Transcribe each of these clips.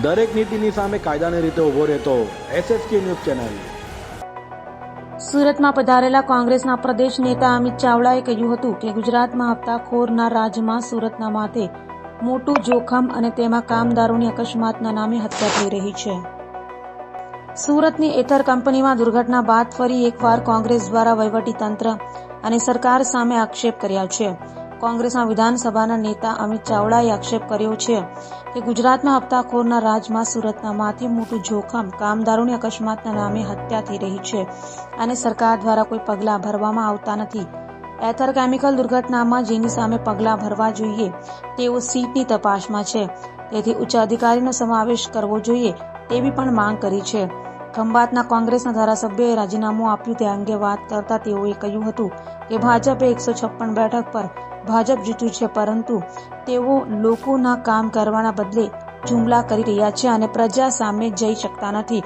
દરેક નીતિની સામે કાયદાની રીતે ઊભો રહેતો એસએસકે ન્યૂઝ ચેનલ. સુરતમાં પધારેલા કોંગ્રેસના પ્રદેશ નેતા અમિત ચાવડાએ કહ્યું હતું કે ગુજરાતમાં હપ્તાખોરના રાજમાં સુરતના માથે મોટું જોખમ અને તેમાં કામદારોની અકસ્માતના નામે હત્યા થઈ રહી છે. સુરતની એથર કંપનીમાં દુર્ઘટના બાદ ફરી એકવાર કોંગ્રેસ દ્વારા વહીવટી તંત્ર અને સરકાર સામે આક્ષેપ કર્યા છે. કોંગ્રેસના વિધાનસભાના નેતા અમિત ચાવડાએ આક્ષેપ કર્યો છે કે ગુજરાતમાં હપ્તાખોરના રાજમાં સુરતના માથે મોટું જોખમ કામદારોની અકસ્માતના નામે હત્યા થઈ રહી છે અને સરકાર દ્વારા કોઈ પગલાં ભરવામાં આવતા નથી. એથર કેમિકલ દુર્ઘટનામાં જેની સામે પગલાં ભરવા જોઈએ તેઓ સીટની તપાસમાં છે. તેથી ઉચ્ચ અધિકારીનો સમાવેશ કરવો જોઈએ તેવી પણ માંગ કરી છે. ખંભાતના કોંગ્રેસના ધારાસભ્યએ રાજીનામું આપ્યું તે અંગે વાત કરતા તેઓએ કહ્યું હતું કે ભાજપે એકસો છપ્પન બેઠક પર ભાજપ જીત્યું છે, પરંતુ તેઓ લોકોના કામ કરવાના બદલે જુમલા કરી રહ્યા છે અને પ્રજા સામે જઈ શકતા નથી.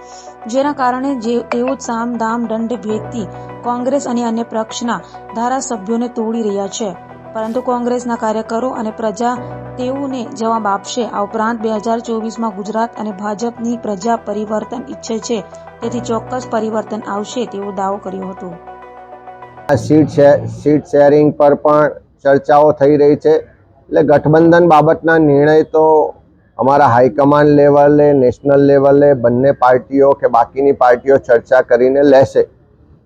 જેના કારણે જે તેઓ સામ દામ દંડ ભેદથી કોંગ્રેસ અને અન્ય પક્ષના ધારાસભ્યોને તોડી રહ્યા છે. પરંતુ કોંગ્રેસના કાર્યકરો અને પ્રજા તેઓને જવાબ આપશે. આ ઉપરાંત બે હજાર ચોવીસમાં ગુજરાત અને ભાજપની પ્રજા પરિવર્તન ઈચ્છે છે. તેથી ચોક્કસ પરિવર્તન આવશે તેવો દાવો કર્યો હતો. આ સીટ સીટ શેરિંગ પર પણ ચર્ચાઓ થઈ રહી છે. એટલે ગઠબંધન બાબતના નિર્ણય તો અમારા હાઈકમાન્ડ લેવલે, નેશનલ લેવલે બંને પાર્ટીઓ કે બાકીની પાર્ટીઓ ચર્ચા કરીને લેશે.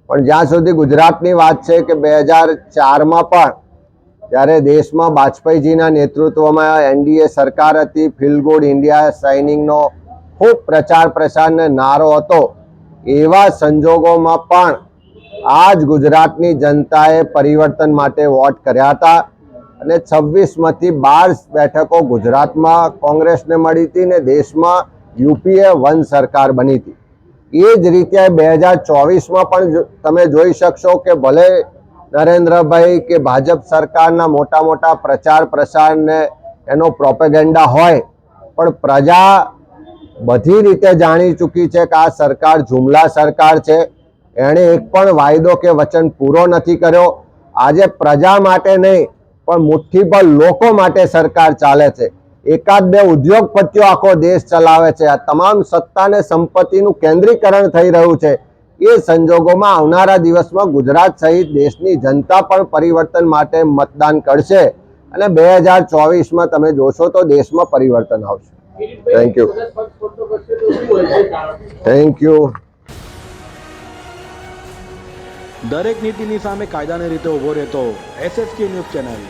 પણ જ્યાં સુધી ગુજરાતની વાત છે કે બે હજાર ચારમાં પણ જ્યારે દેશમાં વાજપેયીજીના નેતૃત્વમાં એનડીએ સરકાર હતી. ફીલ ગુડ ઇન્ડિયા સાઇનિંગનો ખૂબ પ્રચાર પ્રસારને નારો હતો. એવા સંજોગોમાં પણ આ જ ગુજરાતની જનતાએ પરિવર્તન માટે વોટ કર્યા હતા. અને છવ્વીસમાંથી બાર બેઠકો ગુજરાતમાં કોંગ્રેસને મળી હતી ને દેશમાં યુપીએ વન સરકાર બની હતી. એ જ રીતે બે હજાર ચોવીસમાં પણ તમે જોઈ શકશો કે ભલે નરેન્દ્રભાઈ કે ભાજપ સરકારના મોટા મોટા પ્રચાર પ્રસારને એનો પ્રોપેગેન્ડા હોય, પણ પ્રજા બધી રીતે જાણી ચૂકી છે કે આ સરકાર જુમલા સરકાર છે. એણે એક પણ વાયદો કે વચન પૂરો નથી કર્યો. આજે પ્રજા માટે નહીં, પણ મુઠ્ઠીભર લોકો માટે સરકાર ચાલે છે. એકાદ બે ઉદ્યોગપતિઓ આખો દેશ ચલાવે છે. આ તમામ સત્તા અને સંપત્તિનું કેન્દ્રીકરણ થઈ રહ્યું છે. એ સંજોગોમાં આવનારા દિવસમાં ગુજરાત સહિત દેશની જનતા પણ પરિવર્તન માટે મતદાન કરશે. અને બે હજાર ચોવીસમાં તમે જોશો તો દેશમાં પરિવર્તન આવશે. થેન્ક યુ થેન્ક યુ દરેક નીતિની સામે કાયદાની રીતે ઊભો રહેતો એસએસકે ન્યૂઝ ચેનલ